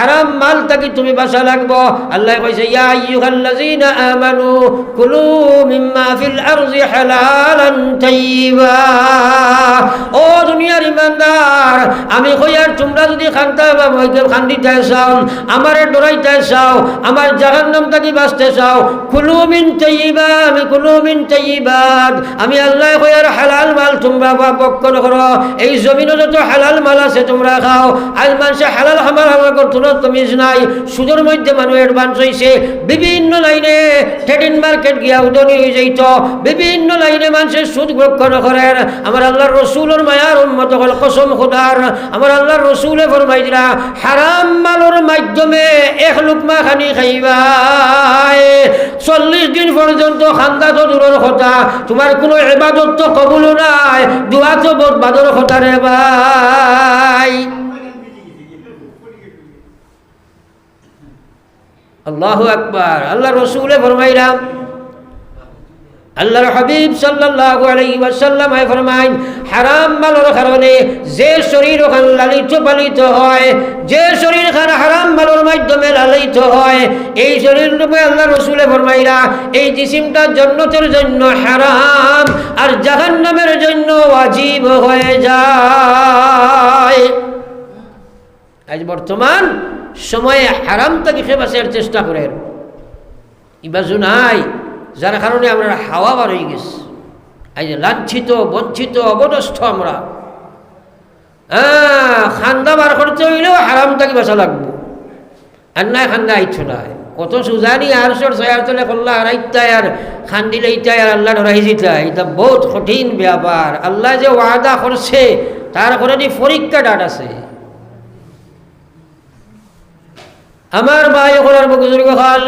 হারাম মাল থাকি তুমি বাসা লাগবো। আল্লাহ কইছে ইয়া আইয়ুহাল্লাযীনা আমানু কুলু মিম্মা ফিল আরজি হালালান তাইয়্যিবা ও দুনিয়ার ইমানদার, আমি কইয়ার তোমরা যদি খান্তা বা মইকে খান্দিতে চাও, আমারে ডরাইতে চাও, আমার জাহান্নাম থাকি বাঁচতে চাও, কুলু মিন তাইয়্যিবা আমি কুলু মিন তাইয়্যিবাত আমি আল্লাহ কইয়ার হালাল মাল তোমরা বা বক্ষণ করো, এই জমিনে যত হালাল মাল আছে তোমরা খাও আজ মানুষে হালাল হামাল হামাল করতো তুমি নাই। সুদের মধ্যে মানুষ অ্যাডভান্স হয়েছে বিভিন্ন লাইনে ট্রেডিং মার্কেট গিয়া উদনি হয়ে যাইত। বিভিন্ন লাইনে মানুষের সুদ ভক্ষণ করেন আমার আল্লাহর রসুলের মায়ার উন্মত হল কসম খুদার। আমার আল্লাহর রসুলে ফরমাই দিলা, হারাম মালের মাধ্যমে এক লুকমা খানি খাইবাই। চল্লিশ দিন পর্যন্ত খান্দা তো দূরের কথা। তোমার কোনো এবাদত তো কবুল নাই। দোয়া তো বোধ বাদর কথা রে ভাই। আল্লাহ আকবার আল্লাহ রসুলে ফরমাইলাম, আল্লাহর হাবিব সাল্লাল্লাহু আলাইহি ওয়াসাল্লাম আয় ফরমাইন, হারাম মালের কারণে যে শরীর ওখান লালিত পালিত হয়, যে শরীর খান হারাম মালের মাধ্যমে লালিত হয়, এই শরীর রূপে আল্লাহ রসুলে ফরমাইলা, এই জিসিমটা জন্নতের জন্য হারাম আর জাহান্নামের জন্য ওয়াজিব হয়ে যায়। আজ বর্তমান সময়ে হারাম থেকে খেবাসের চেষ্টা করেন ইবাজু নাই, যার কারণে আমরা হাওয়া বার হয়ে গেছি। এই যে লাঞ্ছিত, বঞ্চিত অবদস্থ আমরা। হ্যাঁ খান্দা বার করতে হইলেও হারাম থেকে বাসা লাগবো। আর নাই, খান্দা আইছো নাই। কত সুজানি আর সর সয়ার তলে করলা, আর আইতায় আর খান্দিলে ইতায় আর আল্লাহ ডরাই জিতায় এটা বহুত কঠিন ব্যাপার। আল্লাহ যে ওয়াদা করছে, তার করে পরীক্ষা ডাট আছে। আমার ভাই ওখানের বুজুর্গ হল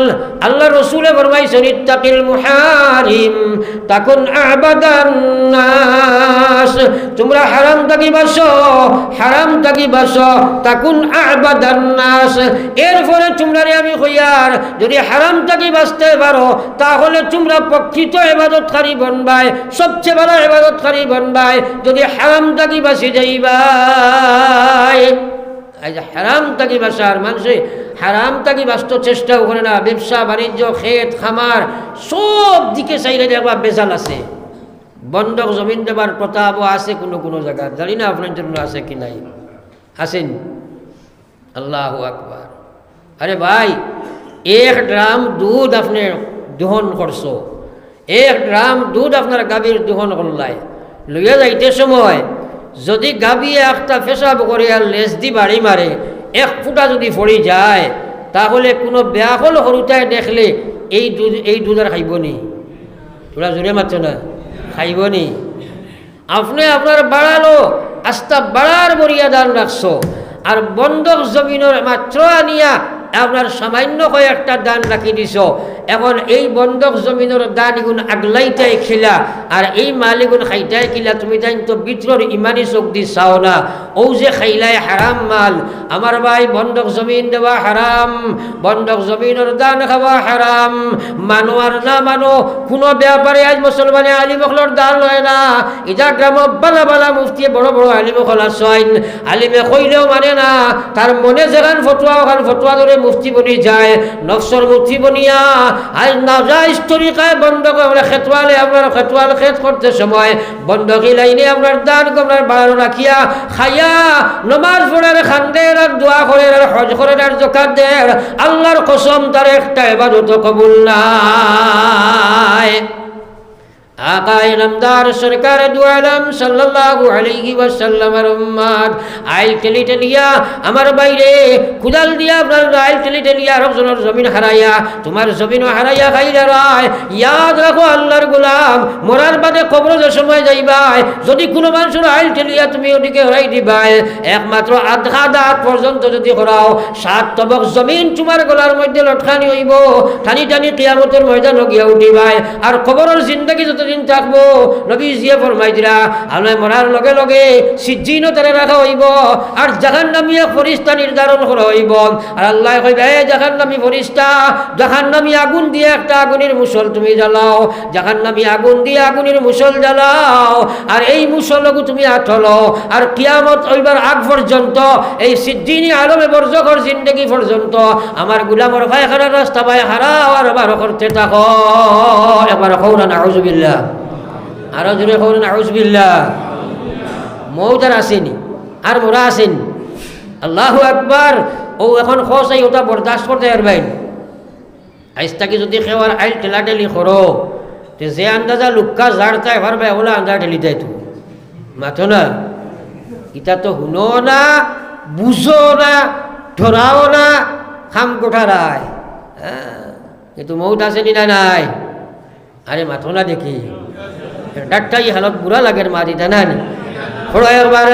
আল্লাহ রসুলে ফরমাইছেন ইত্তাকিল মুহারিম, তাকুন আবাদান নাস। তোমরা হারাম থাকি বাসো, হারাম থাকি বাসো, তাকুন আবাদান নাস। এরপরে তোমরা আমি কইয়ার যদি হারাম থাকি বাঁচতে পারো, তাহলে তোমরা প্রকৃত এবাদতকারী বনবাই, সবচেয়ে ভালো এবাদতকারী বনবাই। যদি হারাম থাকি বাঁচি যাইবাই। এই যে হারাম তাকি বাসার মানুষে, হারাম তাকি বাঁচতে চেষ্টাও করে না, ব্যবসা, বাণিজ্য, ক্ষেত, খামার, সব দিকে চাইলে দেখবা বেজাল আছে। বন্ধক জমিন দেবার প্রতাপও আছে কোনো কোনো জায়গা জানি না আপনার জন্য আছে কি নাই। আছেন? আল্লাহ আকবার। আরে ভাই, এক ড্রাম দুধ আপনি দোহন করছ। এক ড্রাম দুধ আপনার গাভীর দোহন করলাই লইয়া যাইতে সময় যদি গাবি একটা পেশাব করে আর লেজ দি বাড়ি মারে, এক ফুটা যদি পড়ি যায়, তাহলে কোনো ব্যাকল সৰুতাই দেখলে এই দুধ এই দুধ আর খাইব নি? তোরা জোরে মারছ না? খাইব নি? আপনি আপনার বাড়ালো আস্তা বাড়ার বরিয়া দান রাখছো আর বন্ধক জমিনের মাত্র আনিয়া আপনার সামান্য কয়েকটা দান রাখি দিছ। এখন এই বন্ধক জমিনের দান এগুন আগলাইটাই খিলা আর এই মালিগুন খাইটাই কিলা, তুমি তাই তো বিত্রর ইমানি চোখ দি চাও না। ও যে খাইলাই হারাম মাল আমার ভাই বন্ধক জমিন দেওয়া হারাম বন্ধক জমিনের দান খাওয়া হারাম মানো আর না মানো কোনো ব্যাপারে আজ মুসলমানে আলিমকলর দান লয় না। ইটা গ্রাম বালা বালা মুফতি বড় বড় আলিমকল আসাইন আলিমে কইলেও মানে না তার মনে যেখান ফটুয়া ওখান ফটুয়া ধরে মুফতি বনি যায় নকশর মুফতি বনিয়া আজ নাজাইজ তরিকায় বন্ধ করে খেতওয়ালে আপনার খেতওয়াল খেত করতে সময়। বন্ধকি লাইনে আপনার দান কমনার বাড়ানো রাখিয়া খাইয়া, নমাজ পড়ার খান্দের আর দোয়া করে আর হজ করে আর জোকার দেয় আল্লাহর কসম, তার একটা এবার কবুল নাই। আকায় নামদার সরকার দুয়ালাম সাল্লাল্লাহু আলাইহি আইল টেলি টেলিয়া আমার বাইরে, কুদাল দিয়া আপনার আইল টেলি টেলিয়া রকজনের জমিন হারাইয়া, তোমার জমিনও হারাইয়া খাইরা রায়। ইয়াদ রাখো আল্লাহর গোলাম, মরার বাদে কবর যে সময় যাইবাই যদি কোনো মানুষের আইল টেলিয়া তুমি ওদিকে হরাই দিবাই একমাত্র আধা দাঁত পর্যন্ত যদি করাও সাত তবক জমিন তোমার গলার মধ্যে লটকানি হইব, টানি টানি কিয়ামতের ময়দান গিয়া উঠিবাই আর কবরের জিন্দগি যতদিন যতদিন থাকব। নবী জিয়ে ফরমাই আল্লাহ মরার লগে লগে সিজিনও তারা রাখা হইব, আর জাহান নামিয়া ফরিস্তা নির্ধারণ করা হইব। আর আল্লাহ কইবে, এ জাহান নামি ফরিস্তা জাহান নামি আগুন দিয়ে একটা আগুনের মুসল তুমি জ্বালাও জাহান নামি আগুন দিয়ে আগুনের মুসল জ্বালাও, আর এই মুসলকে তুমি আঠলো আর কিয়ামত হইবার আগ পর্যন্ত, এই সিদ্দিনী আলমে বর্জকর জিন্দগি পর্যন্ত, আমার গুলামর পায়খানার রাস্তা পায় হারাও আর বারো করতে থাকো একবার কৌরা নাউজবিল্লা আরও জোরে কৌরা নাউজবিল্লা মৌতার আসেনি, আর মোরা আসেনি। আল্লাহ একবার ও এখন খসাই ওটা বরদাস্ত করতে পারবেন আইস তাকে যদি খেওয়ার আইল ঠেলাঠেলি করো, তে যে আন্দাজা লুক্কা জাড় তাই পারবে, ওলা আন্দাজ ঠেলি দেয় তো। মাথো না? ইটা তো শুনো না, বুঝো না, ধরাও না, খাম কোঠারায় হ্যাঁ কিন্তু মৌত আছে না নাই? আরে মাথো না দেখি। ডাক্তারি হালত বুড়া লাগের মারি দিতা না নি পড়ো একবার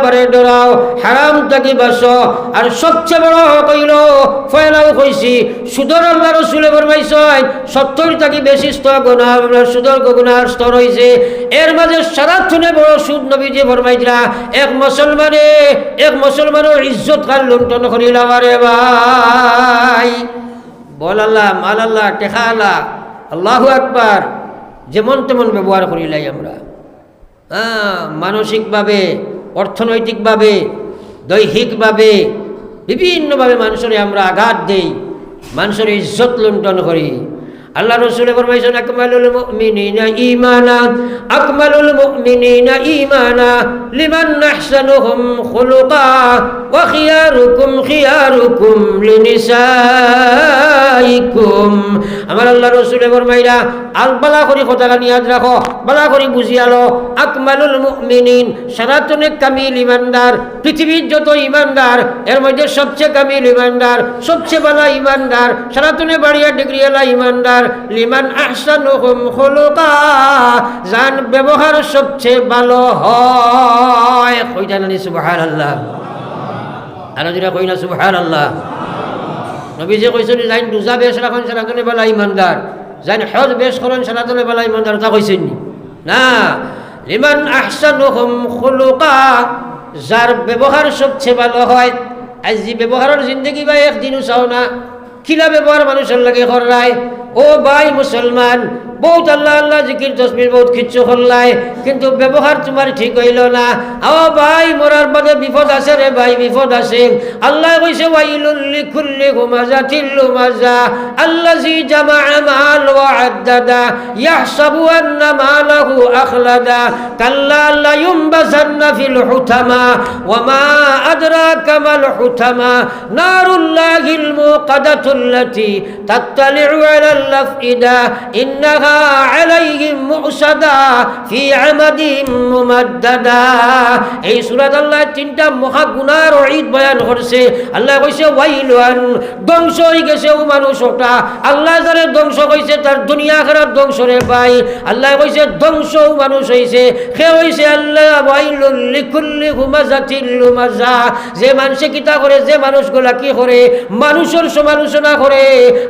ব্যাপারে ডরাও, হারাম থাকি বাস। আর সবচেয়ে বড় হক হইল ফয়লাও কইছি, সুদর আল্লাহ রসুলে ফরমাইছ সত্তর থাকি বেশি স্তর গুণা সুদর গুণার স্তর হইছে। এর মাঝে সারাক্ষণে বড় সুদ নবী যে ফরমাইছিলা এক মুসলমানে, এক মুসলমানের ইজ্জত কার লুণ্ঠন করিলাম আরে ভাই? বল আল্লাহ, মাল আল্লাহ, টেকা আল্লাহ, আল্লাহু আকবার। যেমন তেমন ব্যবহার করিলাই আমরা। হ্যাঁ মানসিকভাবে অর্থনৈতিকভাবে দৈহিকভাবে বিভিন্নভাবে মানুষের আমরা আঘাত দেই মানুষের ইজ্জত লুণ্ঠন করি। আল্লাহ রসুলে ফরমাইছেন, আকমালুল মুমিনিনা ঈমানা, আকমালুল মুমিনিনা ঈমানা, লিমান আহসানুহুম খুলুকা, ওয়া খিয়ারুকুম খিয়ারুকুম লিনিসাইকুম। আমার আল্লাহ রসুলে ফরমাইরা আল বালা করি কথাটা নিয়াদ রাখো, বালা করি বুঝিয়ালো আকমালুল মুমিনিন সনাতনে কামিল ইমানদার, পৃথিবীর যত ইমানদার, এর মধ্যে সবচেয়ে কামিল ইমানদার, সবচেয়ে ভালো ইমানদার সনাতনে বাড়িয়া ডিগ্রিওয়ালা ইমানদার লিমান আহসানুহুম খুলুকা জান ব্যবহার সবচেয়ে ভালো হয়। কইটা নানি সুবহানাল্লাহ? আর যেটা কই না সুবহানাল্লাহ? নবী যে কইছেন, যাইন দুজা বেশ রাখুন সনাতনে বেলা, ইমানদার। যাইন হজ বেশ করেন সনাতনে বেলা, ইমানদার। তা কইছেন নি? লিমান আহসানুহুম খুলুকা, যার ব্যবহার সবচেয়ে ভালো হয়। আজ যে ব্যবহারের জিন্দগি বা একদিনও চাও না। কিলা ব্যবহার মানুষের লাগে করায় ও ভাই মুসলমান, বহুত আল্লাহ আল্লাহ জিকির তসমির বহুত কিচ্ছু করলাই, কিন্তু ব্যবহার তোমার ঠিক হইল না। ও ভাই, মরার বাদে বিপদ আছে রে ভাই, বিপদ আছে। আল্লাহ কইছে ওয়াইলুল্লি কুল্লি হুমাজা তিল্লু মাজা আল্লাজি জামা মাল ওয়া আদ্দাদা, ইয়াহসাবু আন্না মালাহু আখলাদা, কাল্লা লা ইউমবাসান্না ফিল হুতামা, ওয়া মা আদরাকা মাল হুতামা, নারুল্লাহিল মুকাদাতুল্লাতি তাত্তালিউ আলাল আফইদা ইন্নাহা عليهم مؤسدا في عمد ممددا এই সূরাত আল্লাহ তিনটা মহা গুনার ঈদ বয়ান করছে আল্লাহ কইছে ওয়াইলান ধ্বংস হয়ে গেছে ও মানুষ ওটা আল্লাহ যারে ধ্বংস কইছে তার দুনিয়া আখিরাত ধ্বংস রে ভাই আল্লাহ কইছে ধ্বংস ও মানুষ হইছে সে হইছে আল্লাহ ওয়াইলুল লিকুল্লি হুমাজাতিল লুমাজা যে মানুষে কিতা করে যে মানুষগুলা কি করে মানুষের সমালোচনা করে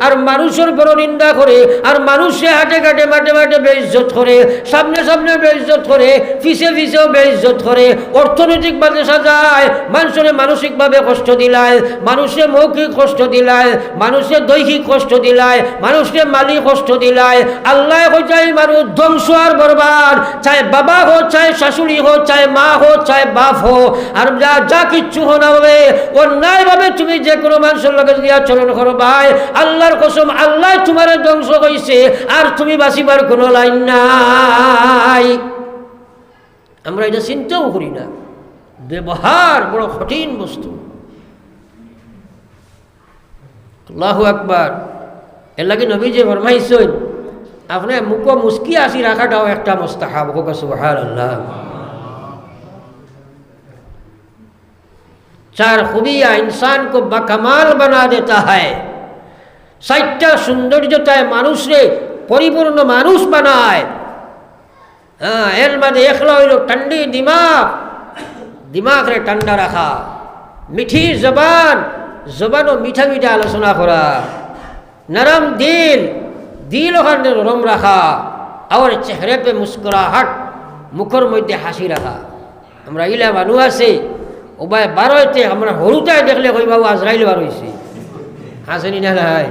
আর মানুষের বড় নিন্দা করে আর মানুষে হাটে ঘাটে, মাঠে মাঠে বেইজ্জত করে, সামনে সামনে বেইজ্জত করে পিছে পিছেও বেইজ্জত করে অর্থনৈতিক বাজে সাজায়, মানুষের মানসিকভাবে কষ্ট দিলায় মানুষে মৌখিক কষ্ট দিলায় মানুষে দৈহিক কষ্ট দিলায় মানুষকে মালি কষ্ট দিলায়। আল্লাহ চাই মানুষ ধ্বংস আর বরবাদ, চাই বাবা হো, চাই শাশুড়ি হো, চাই মা হো, চাই বাপ হো। আর যা যা কিচ্ছু হো না হবে, অন্যায়ভাবে তুমি যে কোনো মানুষের লগে যদি আচরণ করো ভাই। আল্লাহর কসম, আল্লাহ তোমার ধ্বংস হয়েছে আর তুমি বাঁচিবার কোনো লাইন নাই আমরা এটা চিন্তাও করি না ব্যবহার বড় কঠিন বস্তু আল্লাহ আকবার এর লাগে নবী যে ফরমাইছেন আপনি মুখ মুস্কি আসি রাখাটাও একটা মোস্তাহাব হোক সুহার আল্লাহ চার খুবিয়া इंसान को बकमाल बना देता है সাইটটা সৌন্দর্যতায় মানুষরে পরিপূর্ণ মানুষ বানায়। হ্যাঁ এর মধ্যে একলা হইল ঠান্ডি দিমাগ। দিমাগ রে ঠান্ডা রাখা। মিঠি জবান, জবানও মিঠা মিঠা আলোচনা করা। নরম দিল দিল ওখানে নরম রাখা। আর চেহারে পে মুস্কুরাহাট মুখর মধ্যে হাসি রাখা। আমরা ইলা মানুষ আছে ওবায় বার হইতে আমরা হরুতায় দেখলে কই বাবু আজরাইল বার হয়েছে হাসেনি না নাই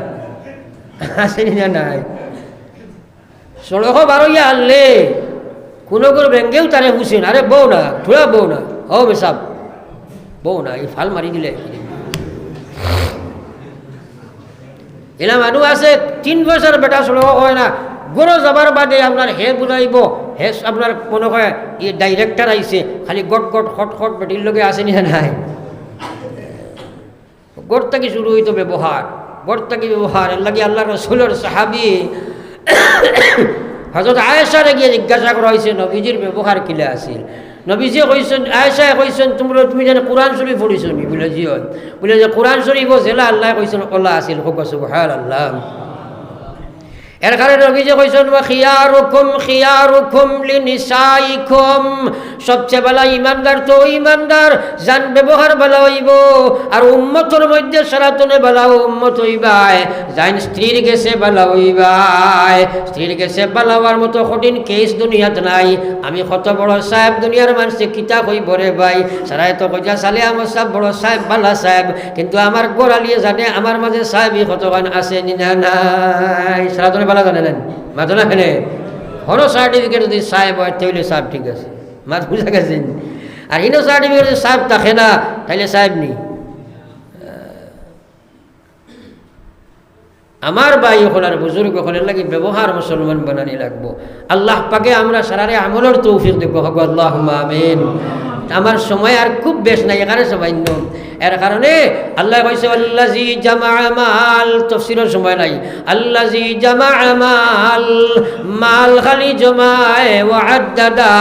হাসেনি না নাই সড়ক বার হইয়া আনলে কোনো কোনো ব্যাঙ্গেও তারে হুসেন আরে বউ না থোড়া বউ না ও বেসাব বউ না এই ফাল মারি দিলে এলা মানুষ আছে তিন বছর বেটা সড়ক হয় না গরো যাবার বাদে আপনার হে বুঝাইব হে আপনার মনে হয় ই ডাইরেক্টর আইছে খালি গট গট খট খট বেটির লগে আসেনি না নাই গড় থেকে শুরু হইতো ব্যবহার থেকে ব্যবহার লাগে আল্লাহ রসুলের সাহাবি হজরত আয়েশারে গিয়ে জিজ্ঞাসা করা হয়েছে, নবীজির ব্যবহার কিলে আসিল নবীজি কইছেন আয়েশায় কইছেন, তোমরা তুমি যেন কোরআন শরীফ পড়িছ নি? বলে জিয়ন বলে যে, কোরআন শরীফ জেলা আল্লাহ কইছেন, ওলা আসিল হোক সুবহান আল্লাহ এর কারণে নবীজি কইছেন, ওয়া খিয়ারুকুম খিয়ারুকুম লিনিসাইকুম সবচেয়ে বেলা ইমানদার তো ইমানদার জান ব্যবহার বেলা হইব, আর উম্মতর মধ্যে সনাতনে বেলা উম্মত হইবাই জান স্ত্রীর গেছে বেলা হইবাই স্ত্রীর গেছে বেলা মতো কঠিন কেস দুনিয়াত নাই। আমি কত বড় সাহেব, দুনিয়ার মানুষে কিতা কইব রে ভাই? সারাই তো কইয়া সালে আমার সব বড় সাহেব, বালা সাহেব, কিন্তু আমার গোড়ালিয়ে জানে আমার মাঝে সাহেবই কতখান আছে নিনা নাই। সারাতনে বালা জানে নেন। মাথা না খেলে হনো সার্টিফিকেট যদি সাহেব হয় তাহলে সাহেব ঠিক আছে। বুঝা গেছেন আর ইনো সার্টিফিকেট যদি সাহেব থাকে না তাহলে সাহেব নেই আমার বুজুর্গ লাগি ব্যবহার মুসলমান বানানি লাগবো। আল্লাহ পাকে আমরা সারারে আমলের তৌফিক দেব। হক আল্লাহ আমার সময় আর খুব বেশ নাই এখানে সবাই এর কারণে আল্লাহ কইছে আল্লাজি জামা মাল। তফসিরের সময় নাই। আল্লাজি জামা মাল। মাল খালি জমায় ও আদাদা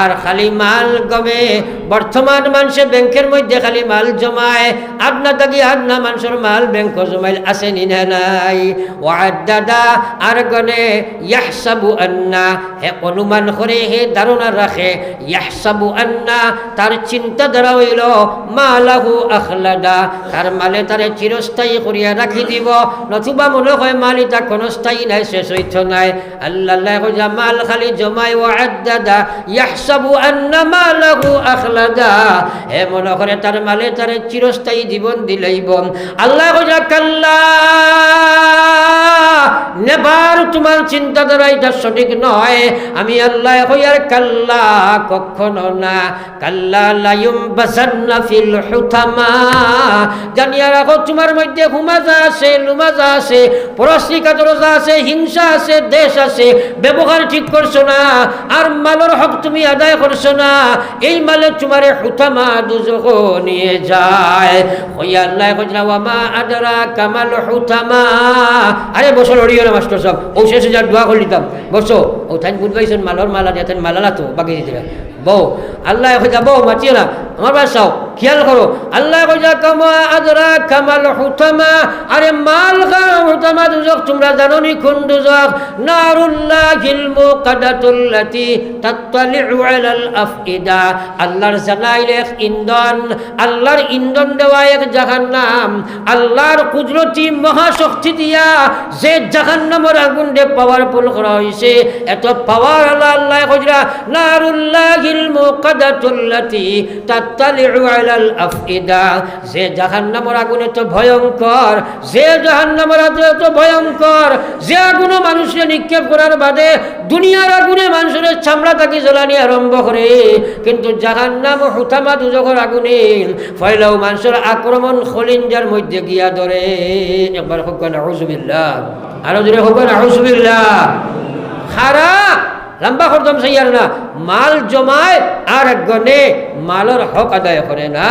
আর খালি মাল গমে। বর্তমান মানুষে ব্যাংকের মধ্যে খালি মাল জমায়। আদনা তাকি আদনা মানুষের মাল ব্যাংক জমাইল আছে নি না নাই। ও আদাদা আর গনে, ইয়াহসাবু আন্না। হে অনুমান করে, হে ধারণা রাখে, ইয়াহসাবু আন্না। তার চিন্তা দ্বারা হইল, মালাহু আখলাদা। তার মালে তারে চিরস্থায়ী করিয়া রাখি দিব। নতুবা মনে হয় মাল ইটা কোনো স্থায়ী নাই, শেষ হইত নাই। আল্লাহ মাল খালি জমাই ও আদাদা, ইয়াহসাবু আন্না মালাহু আখলাদা। হে মনে করে তার মালে তারে চিরস্থায়ী জীবন দিলেইব আল্লাহ কইয়া কাল্লা, নেবার তোমার চিন্তাধারা এটা সঠিক নয়। আমি আল্লাহ হইয়ার কাল্লা কখনো না। কাল্লা লায়ুম বাসান্না ফিল হুতামা জানিয়া রাখো, তোমার মধ্যে হুমাজা আছে লুমাজা আছে পরশ্রিকা দরজা আছে, হিংসা আছে, দেশ আছে, ব্যবহার ঠিক করছ না, আর মালের হক তুমি আদায় করছ না, এই মালে তোমার হুতামা দুজক নিয়ে যায়। হইয়া আল্লাহ কইলা ওয়ামা আদরা কামাল হুতামা। আরে বছর অড়িও না, মাস্টার সব ও শেষে যা দোয়া করে দিতাম বসো, ও থাইন বুঝবাইছেন, মালর মালা দিতেন মালালা তো বাকি দিতে বউ, আল্লাহ কইলা বউ, মাতিও না। আমার বাসাও খেয়াল করো, আল্লাহ আল্লাহর ইন্ধন দেওয়া এক জাহান্নাম। আল্লাহর কুদরতি মহাশক্তি দিয়া যে জাহান্নামের আগুন দে পাওয়ারফুল করা হয়েছে এত পাওয়ার আল্লাহ আল্লাহ কইরা নারুল্লাহিল মুকাদাতুল্লাতি তাত্তালিউ আলাল যে জাহান্নামের আগুন এত ভয়ঙ্কর, যে জাহান্নামের আগুন এত ভয়ঙ্কর, যে আগুন মানুষকে নিক্ষেপ করার বাদে দুনিয়ার আগুনে মানুষের চামড়া তাকে জ্বলানি আরম্ভ করে। কিন্তু জাহান্নাম হুতামা দুজগর আগুনে ফয়লাও মানুষের আক্রমণ খলিঞ্জার মধ্যে গিয়া ধরে। একবার হোক না আরও জোরে হোক না হুজুবিল্লাহ খারা লম্বা খরদম সাইয়ার না। মাল জমায় আর গনে মালর হক আদায় করে না।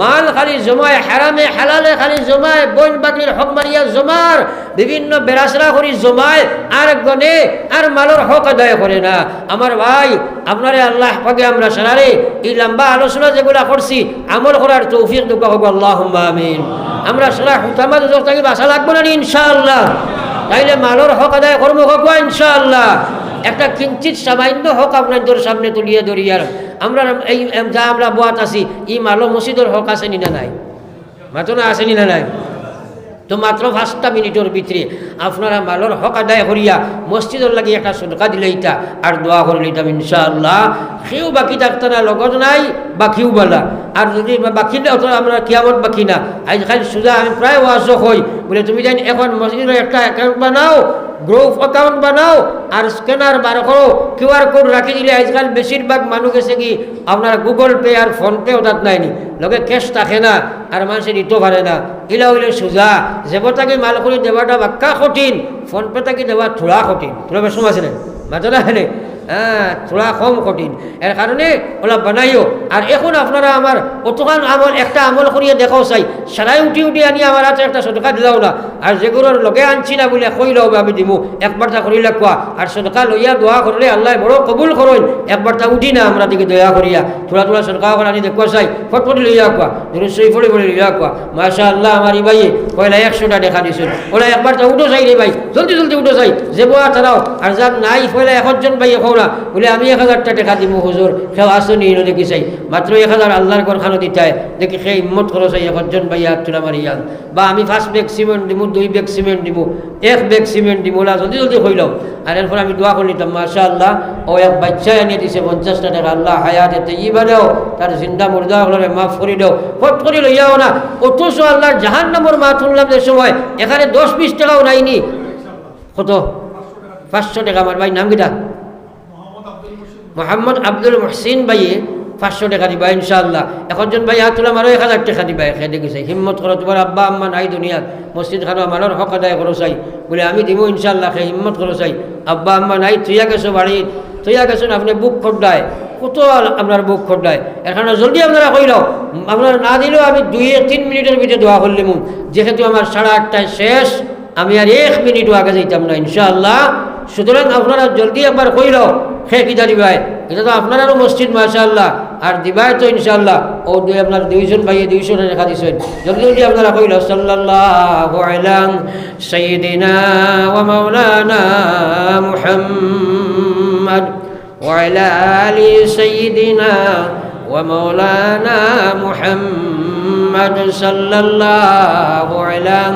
মাল খালি জমায় হারামে হালালে খালি জমায়, বইন বাগলির হক মারিয়া জমার বিভিন্ন বেড়াসরা করি জমায়, আর গনে আর মালর হক আদায় করে না। আমার ভাই, আপনারে আল্লাহ পাকে আমরা সারারে এই লম্বা আলোচনা যেগুলা করছি, আমল করার তৌফিক দুঃখ হোক আল্লাহ আমিন। আমরা সারা হুতামা দুজক থেকে বাসা লাগবো না ইনশাআল্লাহ। তাইলে মালর হক আদায় করব হোক ইনশাআল্লাহ। একটা কিঞ্চিত সামান্য হক আপনাদের সামনে তুলিয়ে ধরিয়ার আমরা এই যা আমরা বোয়াত আছি, ই মালো মসজিদের হক আছে নি না নাই? মাত্র না আছে নি না নাই? তো মাত্র পাঁচটা মিনিটের ভিতরে আপনারা মালর হক আদায় করিয়া মসজিদের লাগি একটা সদকা দিলে ইটা আর দোয়া করলে ইটা ইনশাআল্লাহ। সেও বাকি থাকতে না, লগত নাই, বাকিও বলা। আর যদি বাকি না তো আমরা কিয়ামত বাকি না। আজ খালি সুজা আমি প্রায় ওয়াজ হই, বলে তুমি জানি এখন মসজিদের একটা অ্যাকাউন্ট বানাও গ্রুপ অ্যাকাউন্ট বানাও আর স্ক্যানার বার করো। কিউআর কোড রাখি দিলে আজকাল বেশিরভাগ মানুষ গেছে কি আপনার গুগল পে আর ফোনপে ওটাত নাইনি। লগে ক্যাশ থাকে না আর মানুষের ইটো ভারে না। ইলা হইলে সোজা। যেবটাকে মাল করে দেওয়াটা বাক্কা কঠিন। ফোনপে থাকি দেবা দেওয়া থোড়া কঠিন। তোরা বেশ আছে না মাঝে না হ্যাঁ থোড়া কম কঠিন। এর কারণে ওলা বানাইও। আর এখন আপনারা আমার অতখান আমল, একটা আমল করিয়ে দেখাও চাই। সারাই উঠি উঠি আনি আমার হাতে একটা সদকা দিলাও না। আর যেগুলোর লগে আনছি না বলে কইলেও আমি দিমু। একবারটা করিলে কোয়া আর সদকা লইয়া দোয়া করলে আল্লাহ বড় কবুল করইন একবারটা উঠি না আমরা দিকে দয়া করিয়া। থোড়া থোড়া সদকা করে আনি দেখো চাই। ফটফটি লইয়া কোয়া ধরুন সই ফড়ি ফড়ি লইয়া কোয়া মাশা আল্লাহ আমার ই ভাইয়ে কয়লা একশোটা দেখা দিছিল ওলা একবারটা উঠো চাই রে ভাই। জলদি জলদি উঠো চাই। যে বোয়া তারাও আর যার নাই কয়লা একজন ভাই এখন না বলে আমি এক হাজারটা টাকা দিব হুজুর। সেও আসনি ইনো দেখি চাই? মাত্র এক হাজার আল্লাহর ঘরখানো দিতায় দেখি সেই হিম্মত খরচ চাই একজন ভাই হাত তোলা মারি যান বা আমি ফার্স্ট বেগ সিমেন্ট দিব দুই বেগ সিমেন্ট দিব এক বেগ সিমেন্ট দিব ওলা জলদি জলদি হইলাম আর এরপর আমি দোয়া করে নিতাম মাশা আল্লাহ ও এক বাচ্চা এনে দিছে পঞ্চাশটা টাকা। আল্লাহ হায়াত এতে ই বাদেও তার জিন্দা মুর্দা হলে মাফ করে দেও। ফট করে লইয়াও না, অথচ আল্লাহর জাহান নম্বর মা তুললাম যে সময়, এখানে দশ বিশ টাকাও নাইনি কত? পাঁচশো টাকা। আমার ভাই, নাম কিটা মোহাম্মদ আব্দুল মহসিন ভাইয়ে পাঁচশো টাকা দিবা, ইনশাআল্লাহ। একজন ভাই হাত তুলাম আরও এক হাজার টাকা দিবা এখে দেখিছে হিম্মত করো, তোমার আব্বা, আম্মা নাই দুনিয়াত। মসজিদ খানো আমারও হক আদায় করো চাই। বলে, আমি দিব ইনশাআল্লাহ সে হিম্মত করো চাই। আব্বা, আম্মা নাই তুইয়া গেছো বাড়ি তুইয়া গেছেন আপনি বুক খড্ডায় কত আপনার বুক খড্ডায় এখানে জলদি আপনারা কইল আপনারা না দিলেও আমি দুই তিন মিনিটের ভিতরে দোয়া করলাম যেহেতু আমার সাড়ে আটটায় শেষ, আমি আর এক মিনিটও আগে যাইতাম না, ইনশাআল্লাহ। সুতরাং আপনারা জলদি একবার কইল সে কিতা দিবাই এটা তো আপনারও মসজিদ মাশাআল্লাহ আর দিবাই তো ইনশাআল্লাহ ও দুই আপনার দুইজন ভাইয়ে দুইশো রেখা দিছেন জলদি জলদি আপনারা কইল সাল্লাল্লাহু আলাইহি সাইয়্যিদিনা ওয়া মাওলানা মুহাম্মদ وعلى آل سيدنا ومولانا محمد صلى الله عليه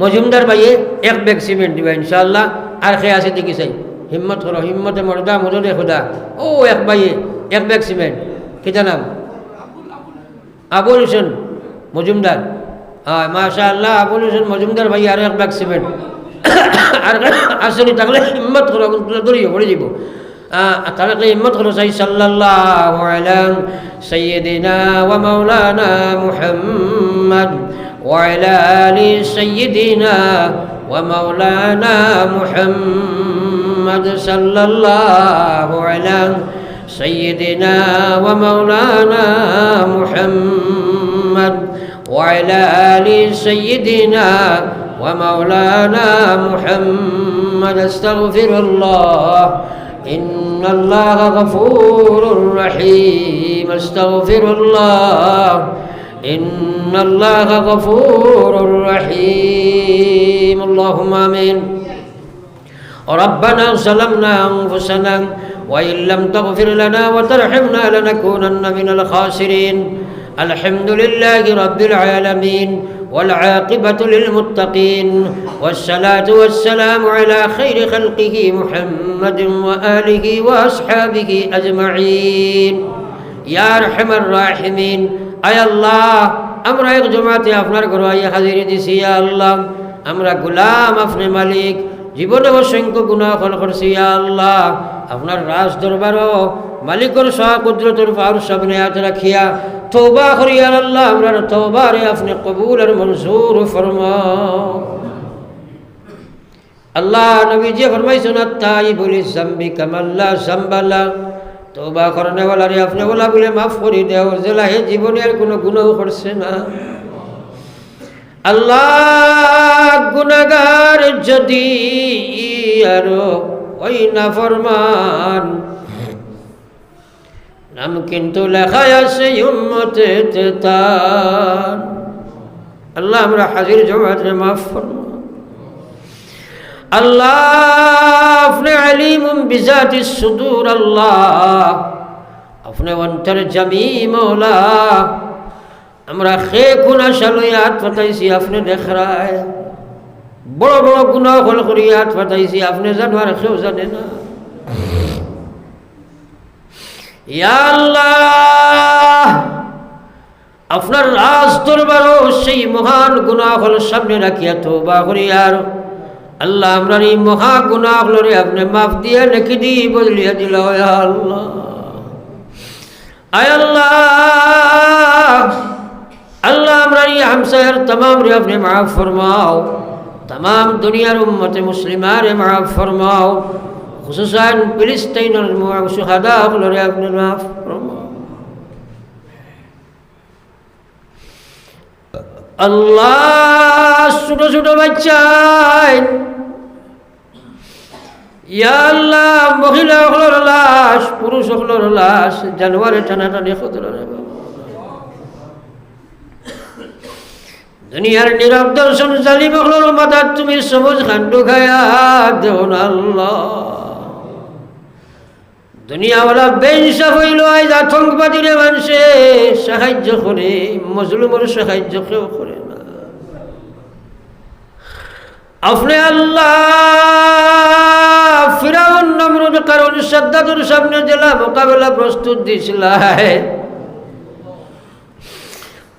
মজুমদার ভাইয়ে এক বেগ সিমেন্ট দিবা, ইনশাআল্লাহ। আর খেয়ে আছে দেখি চাই। হিম্মত করো হিম্মতে মরদা মজুরে খুদা। ও, এক ভাইয়ে, এক বেগ সিমেন্ট কিতা নাম আবুল হোসেন মজুমদার। হ্যাঁ মাশা আল্লাহ আবুল হোসেন মজুমদার ভাই আর এক বেগ সিমেন্ট আর আসলে থাকলে হিম্মত করো দৌড়িয়ে পড়ে যাব তাহলে হিম্মত করো চাই সাল্লাল্লাহু আলাইহি সাইয়্যিদিনা ওয়া মাওলানা মুহাম্মদ। وعلى آل سيدنا ومولانا محمد صلى الله على سيدنا ومولانا محمد وعلى آل سيدنا ومولانا محمد. استغفر الله. إن الله غفور رحيم. استغفر الله. إن الله غفور رحيم اللهم آمين ربنا ظلمنا أنفسنا وإن لم تغفر لنا وترحمنا لنكونن من الخاسرين الحمد لله رب العالمين والعاقبة للمتقين والصلاة والسلام على خير خلقه محمد وآله وأصحابه أجمعين يا أرحم الراحمين আয় আল্লাহ, আমরা এক জমাতে আপনার ঘর আইয়া হাজির দিছি আল্লাহ। আমরা গুলাম আপনি মালিক, জীবনে অসংখ্য গুণা ফল করছি আল্লাহ। আপনার রাজ দরবারও মালিকর শাহ কুদরতুর ফারুর সামনে আজ রাখিয়া তৌবা করি আল্লাহ। আমরা তৌবারে আপনি কবুল আর মনসুর ফরমাও আল্লাহ নবী নবীজি ফরমাইছেন তাই বলি সাম্বি কামাল্লা সাম্বালা তৌবা করনে রে আপনি বলা বলে মাফ করে দেও জেলা হে জীবনে আর কোনো গুণও করছে না। আল্লাহ গুনাগার যদি আরও ওই না ফরমান নাম কিন্তু লেখায় আছে উম্মতে তার। আল্লাহ আমরা হাজির জমাতে মাফ ফরমান আল্লাহ, আপনি আলিম বিজাতি সুদূর আল্লাহ। আপনি অন্তর জমি মৌলা। আমরা খে গুণা সালই হাত পাতাইছি আপনি দেখায়। বড় বড় গুণা হল করি হাত পাতাইছি আপনি জানো আর কেউ জানে না। আল্লাহ, আপনার রাজ দরবারও সেই মহান গুণা হল সামনে রাখিয়া তো বা করি আর আল্লাহ আমরার এই মহা গুণা হলরে আপনি মাফ দিয়ে লিখে দিই, বদলিয়া দিল আল্লাহ। আয় আল্লাহ। আল্লাহ আমরার এই হামসায়ার তমাম রে আপনি মাফ ফরমাও। তমাম দুনিয়ার উম্মতে মুসলিমারে মাফ ফরমাও। খুশুসান ফিলিস্তাইনের সুহাদা হলরে আপনি মাফ ফরমাও। আল্লাহ, ছোট ছোট বাচ্চাই আল্লাহ, মহিলা হলোর লাশ, পুরুষ হলোর লাশ জানুয়ারি টানাটানি খদরে দুনিয়ার নীরব দর্শন জালিম হলোর মাথার তুমি সবুজ খান্ডু খায়া দেও আল্লাহ। দুনিয়াওয়ালা বেইনসাফ হইল আজ আতঙ্কবাদীরে মানুষে, সাহায্য করে মজলুমের সাহায্য কেউ করে না। আপনি আল্লাহ ফিরাউন নমরুদ কারণ সাদ্দাতুর সামনে জেলা মোকাবেলা প্রস্তুত দিছিল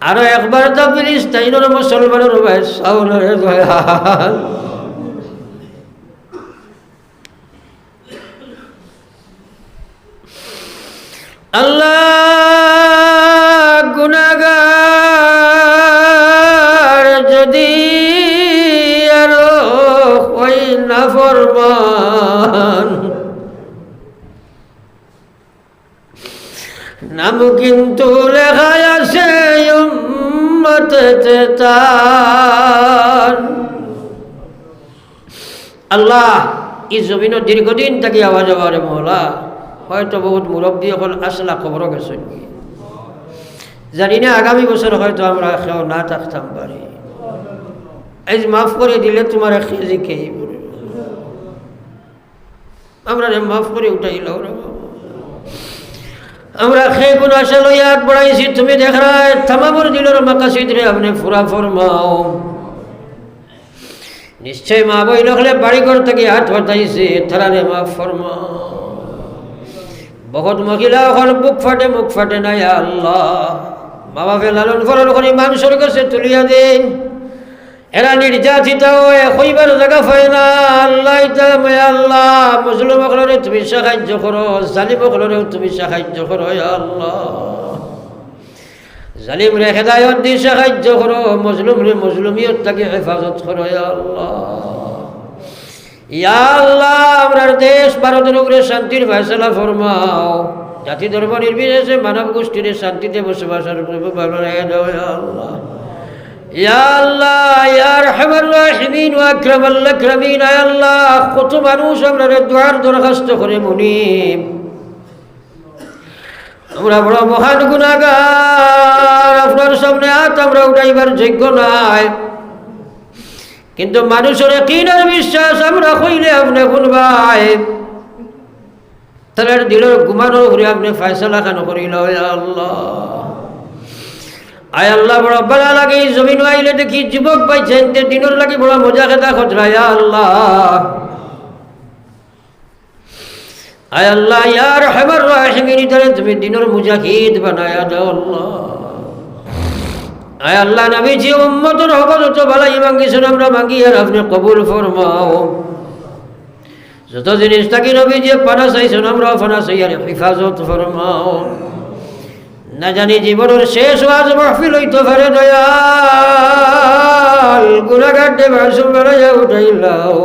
আরও একবার তো ফিলিস্তাইনের মুসলমানের ভাই সাউলের দয়াল। আল্লাহ গুনাগার যদি আরও ওই না ফরমান। নাম কিন্তু লেখা আছে আল্লাহ, এই জমিনের দীর্ঘদিন থাকি আওয়াজ আওয়ারে মহলা। হয়তো বহুত মুরব্বী এখন আসলা খবর গেছে। জানি না আগামী বছর হয়তো আমরা কেউ না থাকতাম পারি আজ মাফ করে দিলে তোমার খেজি খেয়ে আমরা মাফ করে উঠাইল আমরা খেয়ে কোন আসা লইয়াত বড়াইছি, তুমি দেখায় থামামর দিলর মাকাশিদ রে আপনি ফুরা ফরমাও। নিশ্চয় মা বই নখলে বাড়ি ঘর থেকে হাত হটাইছে থারারে মা ফরমাও। বহুত মহিলা হল বুক ফাটে, মুখ ফাটে নাই আল্লাহ। মা বাপে লালন পালন করি, মানুষের কাছে তুলিয়া দিন। এরা নির্যাতিত হয়ে হইবার জায়গা পায় না। আল্লাহ আল্লাহ, মুসলিম অকলরে তুমি সাহায্য করো, জালিম অকলরেও তুমি সাহায্য করো আল্লাহ। জালিম রে হেদায়ত দিয়ে সাহায্য করো মজলুম রে মজলুমিয়ত তাকে হেফাজত করো আল্লাহ। আল্লাহ আমরার দেশ ভারতের উপরে শান্তির ফয়সলা ফরমাও। জাতি ধর্ম নির্বিশেষে মানব গোষ্ঠীর শান্তিতে বসবাসের আল্লাহ। ইয়া আল্লাহ, ইয়া রহমান রাহিমিন, ওয়া আকরামাল আল্লাহ, কত মানুষ আমরা দোয়ার দরখাস্ত করে মুনিব। আমরা বড় মহান গুণাগার আপনার সামনে হাত আমরা উঠাইবার যোগ্য নাই। কিন্তু মানুষের কিনার বিশ্বাস আমরা কইলে আপনি শুনবাই তাহলে দিলের ঘুমানোর ঘুরে আপনি ফায়সলা খান করিল? আল্লাহ। আয় আল্লাহ, বড় বালা লাগে জমিন আইলে দেখি যুবক পাইছেন দিনের লাগি বড় মজা খেতা খতরায় আল্লাহ। আয় আল্লাহ ইয়ার হেমার রাহিমিনী ধরে তুমি দিনের মুজাহিদ বানায়া আল্লাহ। আয় আল্লাহ নবী যে উম্মতের হক যত বালাই মাঙ্গিছেন আমরা মাঙ্গি আর আপনি কবুল ফরমাও। যত জিনিস থাকি নবী যে পানা চাইছেন আমরা পানা চাই আর হিফাজত ফরমাও। না জানি জীবনের শেষ ওয়াজ মাহফিল হইতে পারে দয়াল গুণাগাড্ডে মাসুম বেড়াইয়া উঠাইলাও।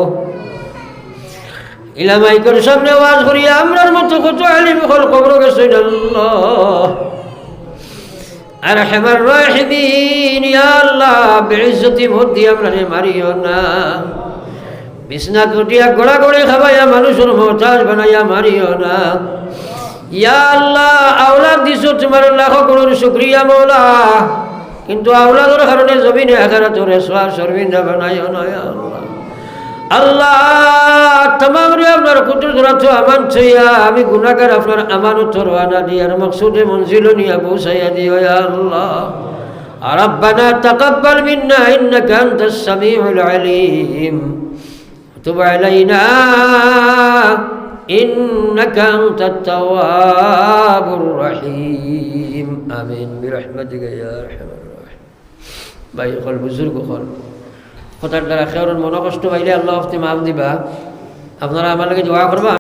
ইলামাইকর সামনে ওয়াজ করি আমরার মতো কত আলিম হল কবর গেছেন আল্লাহ। আর হেমার রাহিমিন, ইয়া আল্লাহ বেইজ্জতি মধ্যে আমরা মারিও না। বিছনা কটিয়া গোড়া গড়ে খাবাইয়া মানুষের মহতাজ বানাইয়া মারিও না। ইয়া আল্লাহ, আওলাদ দিছো তোমার লাখ করুন শুক্রিয়া মৌলা। কিন্তু আওলাদের কারণে জমিনে এগারো তোরে সোয়ার শর্মিন্দা বানাইও না। আল্লাহ আল্লাহ তমাম রে আপনার কুতুর ধরা তো আমান ছইয়া আমি গুনাগার আপনার আমানত রওয়ানা দিয়ার মকসুদে মঞ্জিল নিয়া পৌঁছাইয়া দিও ইয়া আল্লাহ ربنا تقبل منا إنك أنت السميع العليم تب علينا إنك أنت التواب الرحيم آمين برحمتك يا أرحم الراحمين باي قل بزرگ قل কথার দ্বারা খেয়ার মনে কষ্ট পাইলে আল্লাহ মাফ দিবা। আপনারা আমার লাগে দোয়া করবা।